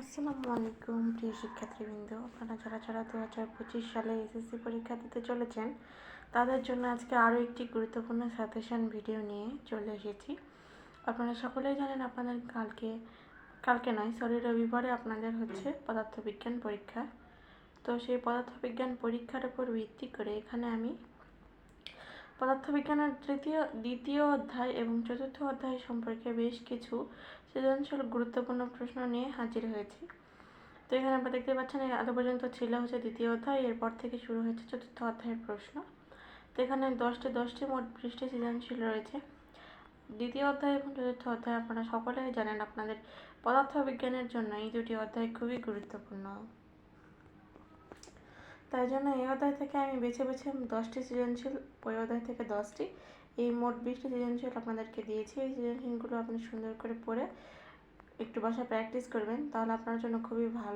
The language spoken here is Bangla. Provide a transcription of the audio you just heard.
আসসালামু আলাইকুম, প্রিয় শিক্ষার্থীবৃন্দ। আপনারা যারা যারা দু হাজার পঁচিশ সালে এসএসসি পরীক্ষা দিতে চলেছেন, তাদের জন্য আজকে আরও একটি গুরুত্বপূর্ণ সাজেশন ভিডিও নিয়ে চলে এসেছি। আপনারা সকলেই জানেন আপনাদের কালকে কালকে নয় সরি রবিবারে আপনাদের হচ্ছে পদার্থবিজ্ঞান পরীক্ষা। তো সেই পদার্থবিজ্ঞান পরীক্ষার উপর ভিত্তি করে এখানে আমি পদার্থবিজ্ঞানের তৃতীয়, দ্বিতীয় অধ্যায় এবং চতুর্থ অধ্যায় সম্পর্কে বেশ কিছু সৃজনশীল গুরুত্বপূর্ণ প্রশ্ন নিয়ে হাজির হয়েছি। তো এখানে আমরা দেখতে পাচ্ছেন এত পর্যন্ত ছিল হচ্ছে দ্বিতীয় অধ্যায়, এরপর থেকে শুরু হয়েছে চতুর্থ অধ্যায়ের প্রশ্ন। তো এখানে দশটি দশটি মোট পৃষ্ঠে সৃজনশীল রয়েছে। দ্বিতীয় অধ্যায় এবং চতুর্থ অধ্যায় আপনারা সকলেই জানেন, আপনাদের পদার্থবিজ্ঞানের জন্য এই দুটি অধ্যায় খুবই গুরুত্বপূর্ণ। তাই জন্য এই অধ্যায় থেকে আমি বেছে বেছে দশটি সৃজনশীল, ওই অধ্যায় থেকে দশটি। এই মোট বিশটি সৃজনশীল আপনাদেরকে দিয়েছি। এই সৃজনশীলগুলো আপনি সুন্দর করে পড়ে একটু বাসা প্র্যাকটিস করবেন, তাহলে আপনার জন্য খুবই ভালো